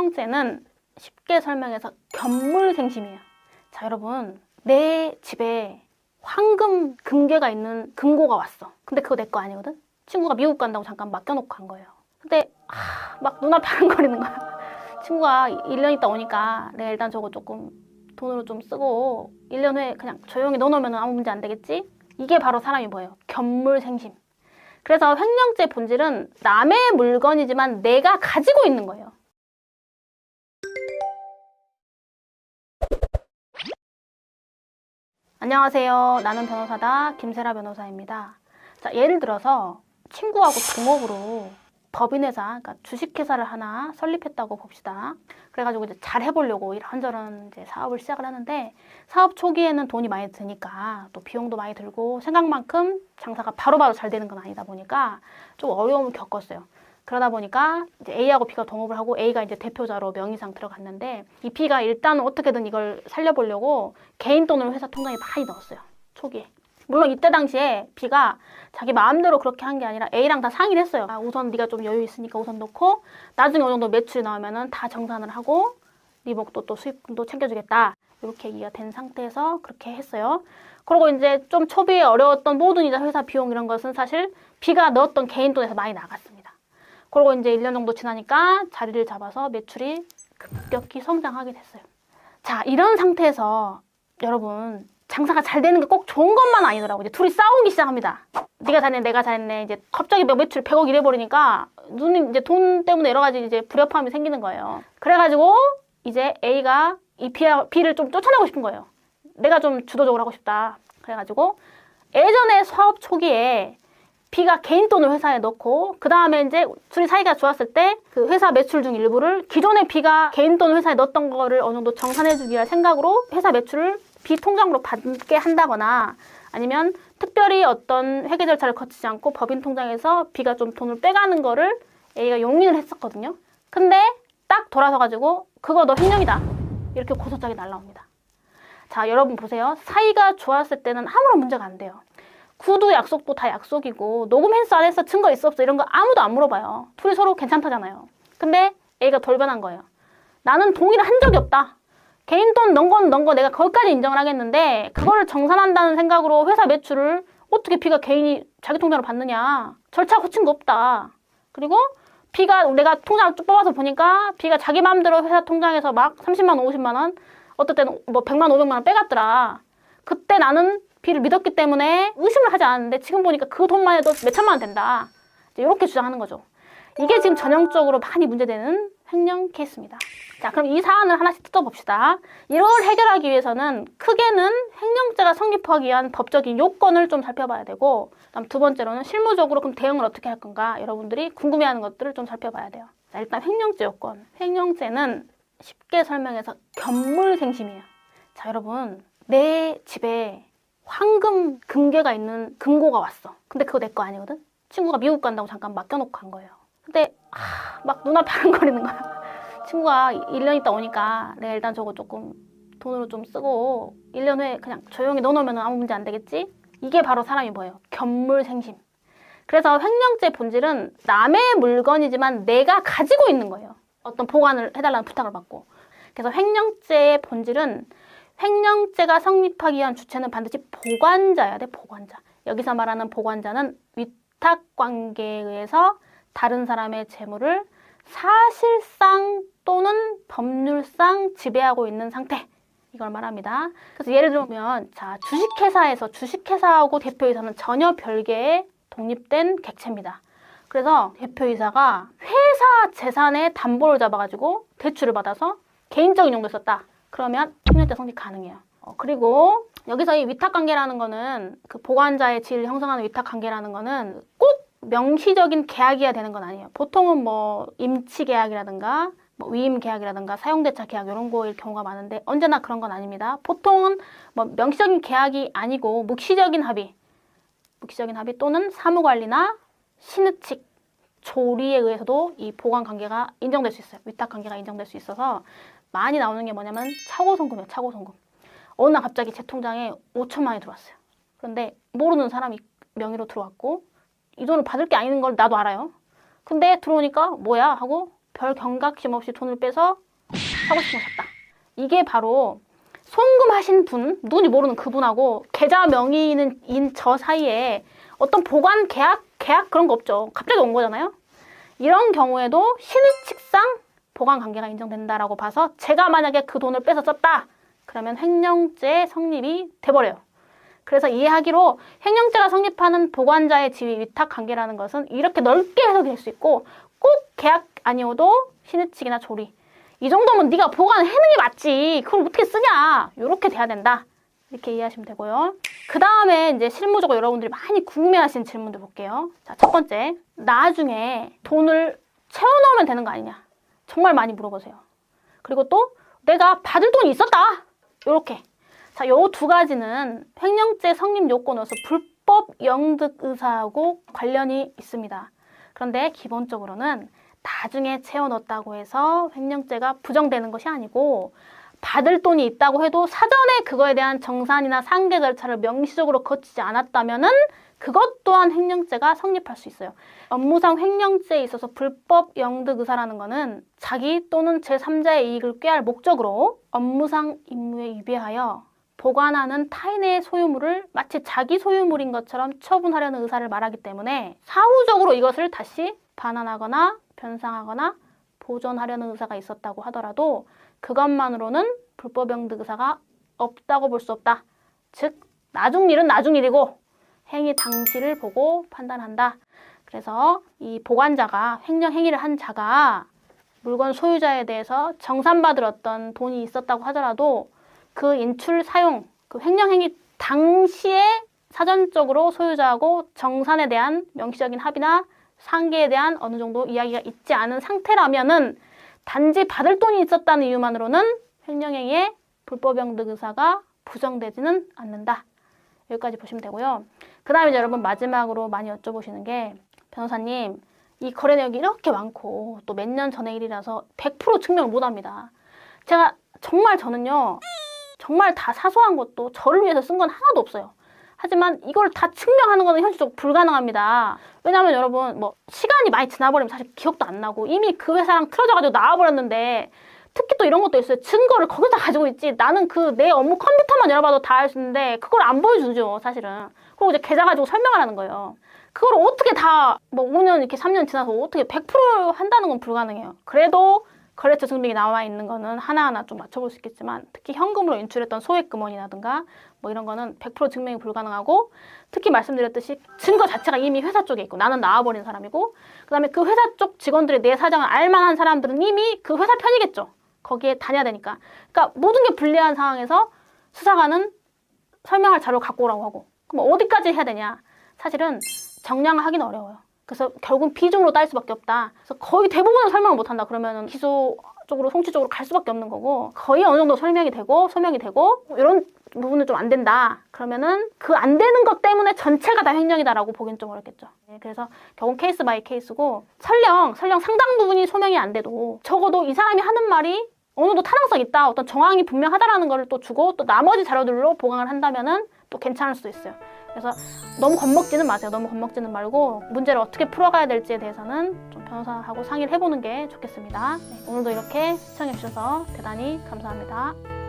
횡령죄는 쉽게 설명해서 견물생심이에요. 자, 여러분. 내 집에 황금 금괴가 있는 금고가 왔어. 근데 그거 내 거 아니거든? 친구가 미국 간다고 잠깐 맡겨놓고 간 거예요. 근데 아, 막 눈앞에 아른거리는 거야. 친구가 1년 있다 오니까 내가 일단 저거 조금 돈으로 좀 쓰고 1년 후에 그냥 조용히 넣어놓으면 아무 문제 안 되겠지? 이게 바로 사람이 뭐예요? 견물생심. 그래서 횡령죄 본질은 남의 물건이지만 내가 가지고 있는 거예요. 안녕하세요. 나는 변호사다. 김세라 변호사입니다. 자, 예를 들어서 친구하고 동업으로 법인회사, 그러니까 주식회사를 하나 설립했다고 봅시다. 그래가지고 이제 잘 해보려고 이런저런 이제 사업을 시작을 하는데 사업 초기에는 돈이 많이 드니까 또 비용도 많이 들고 생각만큼 장사가 바로바로 잘 되는 건 아니다 보니까 좀 어려움을 겪었어요. 그러다 보니까 이제 A하고 B가 동업을 하고 A가 이제 대표자로 명의상 들어갔는데 이 B가 일단 어떻게든 이걸 살려보려고 개인 돈을 회사 통장에 많이 넣었어요. 초기에. 물론 이때 당시에 B가 자기 마음대로 그렇게 한 게 아니라 A랑 다 상의를 했어요. 아, 우선 네가 좀 여유 있으니까 우선 넣고 나중에 어느 정도 매출이 나오면은 다 정산을 하고 네 목도 또 수입금도 챙겨주겠다. 이렇게 얘기가 된 상태에서 그렇게 했어요. 그리고 이제 좀 초비에 어려웠던 모든 이자 회사 비용 이런 것은 사실 B가 넣었던 개인 돈에서 많이 나갔습니다. 그리고 이제 1년 정도 지나니까 자리를 잡아서 매출이 급격히 성장하게 됐어요. 자, 이런 상태에서 여러분 장사가 잘 되는 게 꼭 좋은 것만 아니더라고. 이제 둘이 싸우기 시작합니다. 네가 잘했네, 내가 잘했네. 이제 갑자기 매출 100억 이래 버리니까 눈이 이제 돈 때문에 여러 가지 이제 불협화음이 생기는 거예요. 그래가지고 이제 A가 이 B를 좀 쫓아내고 싶은 거예요. 내가 좀 주도적으로 하고 싶다. 그래가지고 예전에 사업 초기에 B가 개인 돈을 회사에 넣고 그 다음에 이제 둘이 사이가 좋았을 때 그 회사 매출 중 일부를 기존에 B가 개인 돈을 회사에 넣었던 거를 어느 정도 정산해주기 위한 생각으로 회사 매출을 B 통장으로 받게 한다거나 아니면 특별히 어떤 회계 절차를 거치지 않고 법인 통장에서 B가 좀 돈을 빼가는 거를 A가 용인을 했었거든요. 근데 딱 돌아서 가지고 그거 너 횡령이다. 이렇게 고소장이 날라옵니다. 자, 여러분 보세요. 사이가 좋았을 때는 아무런 문제가 안 돼요. 구두 약속도 다 약속이고 녹음 했어 안 했어 증거 있어 없어 이런 거 아무도 안 물어봐요. 둘이 서로 괜찮다잖아요. 근데 A가 돌변한 거예요. 나는 동의를 한 적이 없다. 개인 돈 넣은 건 넣은 거 내가 거기까지 인정을 하겠는데 그거를 정산한다는 생각으로 회사 매출을 어떻게 B가 개인이 자기 통장으로 받느냐. 절차 거친 거 없다. 그리고 B가 내가 통장을 쭉 뽑아서 보니까 B가 자기 마음대로 회사 통장에서 막 30만 원, 50만 원, 어떨 때는 뭐 100만 원, 500만 원 빼갔더라. 그때 나는 B를 믿었기 때문에 의심을 하지 않았는데 지금 보니까 그 돈만 해도 몇 천만 원 된다. 이렇게 주장하는 거죠. 이게 지금 전형적으로 많이 문제되는 횡령 케이스입니다. 자, 그럼 이 사안을 하나씩 뜯어봅시다. 이걸 해결하기 위해서는 크게는 횡령죄가 성립하기 위한 법적인 요건을 좀 살펴봐야 되고, 그다음 두 번째로는 실무적으로 그럼 대응을 어떻게 할 건가 여러분들이 궁금해하는 것들을 좀 살펴봐야 돼요. 자, 일단 횡령죄 요건. 횡령죄는 쉽게 설명해서 견물생심이에요. 자, 여러분 내 집에 황금 금괴가 있는 금고가 왔어. 근데 그거 내 거 아니거든? 친구가 미국 간다고 잠깐 맡겨놓고 간 거예요. 근데 아, 막 눈앞에 아른거리는 거야. 친구가 1년 있다 오니까 내가 일단 저거 조금 돈으로 좀 쓰고 1년 후에 그냥 조용히 넣어놓으면 아무 문제 안 되겠지? 이게 바로 사람이 뭐예요? 견물생심. 그래서 횡령죄 본질은 남의 물건이지만 내가 가지고 있는 거예요. 어떤 보관을 해달라는 부탁을 받고. 그래서 횡령죄의 본질은 횡령죄가 성립하기 위한 주체는 반드시 보관자야 돼, 보관자. 여기서 말하는 보관자는 위탁 관계에 의해서 다른 사람의 재물을 사실상 또는 법률상 지배하고 있는 상태. 이걸 말합니다. 그래서 예를 들면, 자, 주식회사에서 주식회사하고 대표이사는 전혀 별개의 독립된 객체입니다. 그래서 대표이사가 회사 재산의 담보를 잡아가지고 대출을 받아서 개인적인 용도에 썼다. 그러면 횡령죄 성립 가능해요. 어, 그리고 여기서 이 위탁 관계라는 거는 그 보관자의 질을 형성하는 위탁 관계라는 거는 꼭 명시적인 계약이어야 되는 건 아니에요. 보통은 뭐 임치 계약이라든가 뭐 위임 계약이라든가 사용대차 계약 이런 거일 경우가 많은데 언제나 그런 건 아닙니다. 보통은 뭐 명시적인 계약이 아니고 묵시적인 합의, 묵시적인 합의 또는 사무관리나 신의칙, 조리에 의해서도 이 보관 관계가 인정될 수 있어요. 위탁 관계가 인정될 수 있어서 많이 나오는 게 뭐냐면 차고 송금이에요. 차고 송금. 어느 날 갑자기 제 통장에 5천만 원이 들어왔어요. 그런데 모르는 사람이 명의로 들어왔고 이 돈을 받을 게 아닌 걸 나도 알아요. 근데 들어오니까 뭐야 하고 별 경각심 없이 돈을 빼서 사고 싶은 거 샀다. 이게 바로 송금하신 분, 누군지 모르는 그분하고 계좌 명의인 인저 사이에 어떤 보관 계약, 계약 그런 거 없죠. 갑자기 온 거잖아요. 이런 경우에도 신의칙상 보관 관계가 인정된다라고 봐서 제가 만약에 그 돈을 뺏어 썼다. 그러면 횡령죄 성립이 돼버려요. 그래서 이해하기로 횡령죄가 성립하는 보관자의 지위 위탁 관계라는 것은 이렇게 넓게 해석이 될 수 있고 꼭 계약 아니어도 신의칙이나 조리. 이 정도면 네가 보관해는 게 맞지. 그걸 어떻게 쓰냐. 이렇게 돼야 된다. 이렇게 이해하시면 되고요. 그 다음에 이제 실무적으로 여러분들이 많이 궁금해하시는 질문들 볼게요. 자 첫 번째. 나중에 돈을 채워넣으면 되는 거 아니냐 정말 많이 물어보세요. 그리고 또 내가 받을 돈이 있었다. 이렇게. 자, 요 두 가지는 횡령죄 성립 요건으로서 불법 영득 의사하고 관련이 있습니다. 그런데 기본적으로는 나중에 채워 넣었다고 해서 횡령죄가 부정되는 것이 아니고 받을 돈이 있다고 해도 사전에 그거에 대한 정산이나 상계 절차를 명시적으로 거치지 않았다면은 그것 또한 횡령죄가 성립할 수 있어요. 업무상 횡령죄에 있어서 불법 영득 의사라는 것은 자기 또는 제3자의 이익을 꾀할 목적으로 업무상 임무에 위배하여 보관하는 타인의 소유물을 마치 자기 소유물인 것처럼 처분하려는 의사를 말하기 때문에 사후적으로 이것을 다시 반환하거나 변상하거나 보존하려는 의사가 있었다고 하더라도 그것만으로는 불법 영득 의사가 없다고 볼 수 없다. 즉 나중 일은 나중 일이고 행위 당시를 보고 판단한다. 그래서 이 보관자가 횡령 행위를 한 자가 물건 소유자에 대해서 정산받을 어떤 돈이 있었다고 하더라도 그 인출 사용, 그 횡령 행위 당시에 사전적으로 소유자하고 정산에 대한 명시적인 합의나 상계에 대한 어느 정도 이야기가 있지 않은 상태라면은 단지 받을 돈이 있었다는 이유만으로는 횡령행위의 불법영득 의사가 부정되지는 않는다. 여기까지 보시면 되고요. 그 다음에 여러분 마지막으로 많이 여쭤보시는 게 변호사님 이 거래 내역이 이렇게 많고 또 몇 년 전의 일이라서 100% 증명을 못합니다. 제가 정말 저는요 정말 다 사소한 것도 저를 위해서 쓴 건 하나도 없어요. 하지만 이걸 다 증명하는 것은 현실적으로 불가능합니다. 왜냐하면 여러분 뭐 시간이 많이 지나버리면 사실 기억도 안 나고 이미 그 회사랑 틀어져가지고 나와버렸는데 특히 또 이런 것도 있어요. 증거를 거기다 가지고 있지. 나는 그 내 업무 컴퓨터만 열어봐도 다 알 수 있는데 그걸 안 보여주죠, 사실은. 그리고 이제 계좌 가지고 설명을 하는 거예요. 그걸 어떻게 다 뭐 5년 이렇게 3년 지나서 어떻게 100% 한다는 건 불가능해요. 그래도 거래처 증빙이 나와 있는 거는 하나하나 좀 맞춰볼 수 있겠지만 특히 현금으로 인출했던 소액 금원이라든가 뭐 이런 거는 100% 증명이 불가능하고 특히 말씀드렸듯이 증거 자체가 이미 회사 쪽에 있고 나는 나와버린 사람이고 그다음에 그 회사 쪽 직원들이 내 사정을 알만한 사람들은 이미 그 회사 편이겠죠. 거기에 다녀야 되니까. 그러니까 모든 게 불리한 상황에서 수사관은 설명할 자료를 갖고 오라고 하고 그럼 어디까지 해야 되냐? 사실은 정량하기는 어려워요. 그래서 결국 비중으로 딸 수밖에 없다. 그래서 거의 대부분은 설명을 못 한다. 그러면은 기소 쪽으로 송치 쪽으로 갈 수밖에 없는 거고 거의 어느 정도 설명이 되고 소명이 되고 뭐 이런 부분은 좀 안 된다. 그러면은 그 안 되는 것 때문에 전체가 다 횡령이다라고 보기는 좀 어렵겠죠. 네, 그래서 결국 케이스 바이 케이스고 설령 설령 상당 부분이 소명이 안 돼도 적어도 이 사람이 하는 말이 어느 정도 타당성 있다. 어떤 정황이 분명하다라는 걸또 주고 또 나머지 자료들로 보강을 한다면은 또 괜찮을 수도 있어요. 그래서 너무 겁먹지는 마세요. 너무 겁먹지는 말고 문제를 어떻게 풀어가야 될지에 대해서는 좀 변호사하고 상의를 해보는 게 좋겠습니다. 네, 오늘도 이렇게 시청해주셔서 대단히 감사합니다.